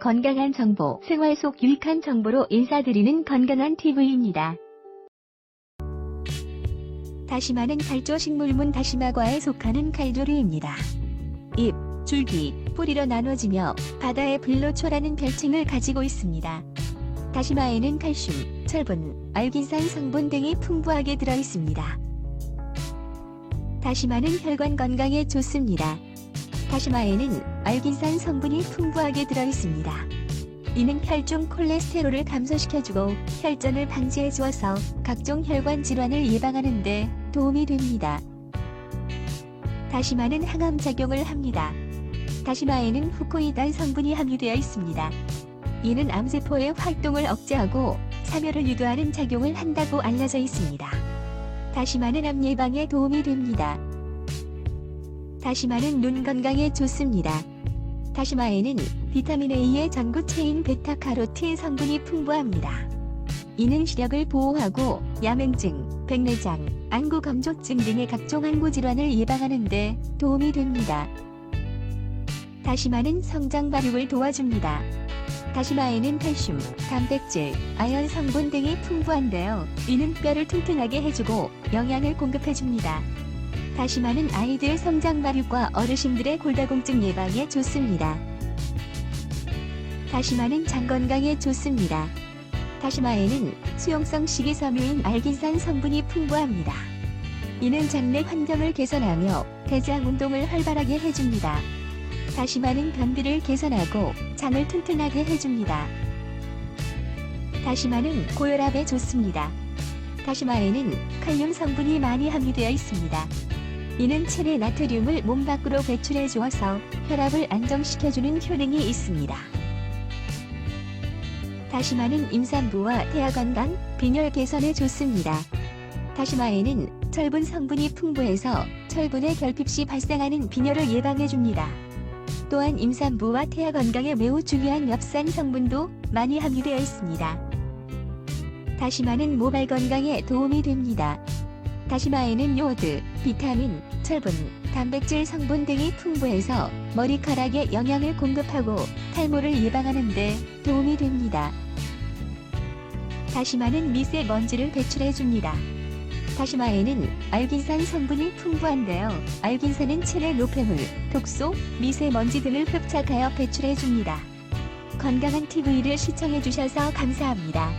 건강한 정보, 생활 속 유익한 정보로 인사드리는 건강한 TV입니다. 다시마는 발조식물문 다시마과에 속하는 칼조류입니다. 잎, 줄기, 뿌리로 나눠지며 바다의 불로초라는 별칭을 가지고 있습니다. 다시마에는 칼슘, 철분, 알긴산 성분 등이 풍부하게 들어 있습니다. 다시마는 혈관 건강에 좋습니다. 다시마에는 알긴산 성분이 풍부하게 들어 있습니다. 이는 혈중 콜레스테롤을 감소시켜주고 혈전을 방지해 주어서 각종 혈관 질환을 예방하는 데 도움이 됩니다. 다시마는 항암 작용을 합니다. 다시마에는 후코이단 성분이 함유되어 있습니다. 이는 암세포의 활동을 억제하고 사멸을 유도하는 작용을 한다고 알려져 있습니다. 다시마는 암 예방에 도움이 됩니다. 다시마는 눈 건강에 좋습니다. 다시마에는 비타민 A의 전구체인 베타카로틴 성분이 풍부합니다. 이는 시력을 보호하고 야맹증, 백내장, 안구 검조증 등의 각종 안구 질환을 예방하는 데 도움이 됩니다. 다시마는 성장 발육을 도와줍니다. 다시마에는 칼슘, 단백질, 아연 성분 등이 풍부한데요. 이는 뼈를 튼튼하게 해주고 영양을 공급해줍니다. 다시마는 아이들 성장 발육과 어르신들의 골다공증 예방에 좋습니다. 다시마는 장 건강에 좋습니다. 다시마에는 수용성 식이섬유인 알긴산 성분이 풍부합니다. 이는 장내 환경을 개선하며 대장 운동을 활발하게 해줍니다. 다시마는 변비를 개선하고 장을 튼튼하게 해줍니다. 다시마는 고혈압에 좋습니다. 다시마에는 칼륨 성분이 많이 함유되어 있습니다. 이는 체내 나트륨을 몸 밖으로 배출해 주어서 혈압을 안정시켜주는 효능이 있습니다. 다시마는 임산부와 태아 건강, 빈혈 개선에 좋습니다. 다시마에는 철분 성분이 풍부해서 철분의 결핍 시 발생하는 빈혈을 예방해 줍니다. 또한 임산부와 태아 건강에 매우 중요한 엽산 성분도 많이 함유되어 있습니다. 다시마는 모발 건강에 도움이 됩니다. 다시마에는 요오드, 비타민, 철분, 단백질 성분 등이 풍부해서 머리카락에 영양을 공급하고 탈모를 예방하는 데 도움이 됩니다. 다시마는 미세먼지를 배출해 줍니다. 다시마에는 알긴산 성분이 풍부한데요. 알긴산은 체내 노폐물, 독소, 미세먼지 등을 흡착하여 배출해 줍니다. 건강한 TV를 시청해 주셔서 감사합니다.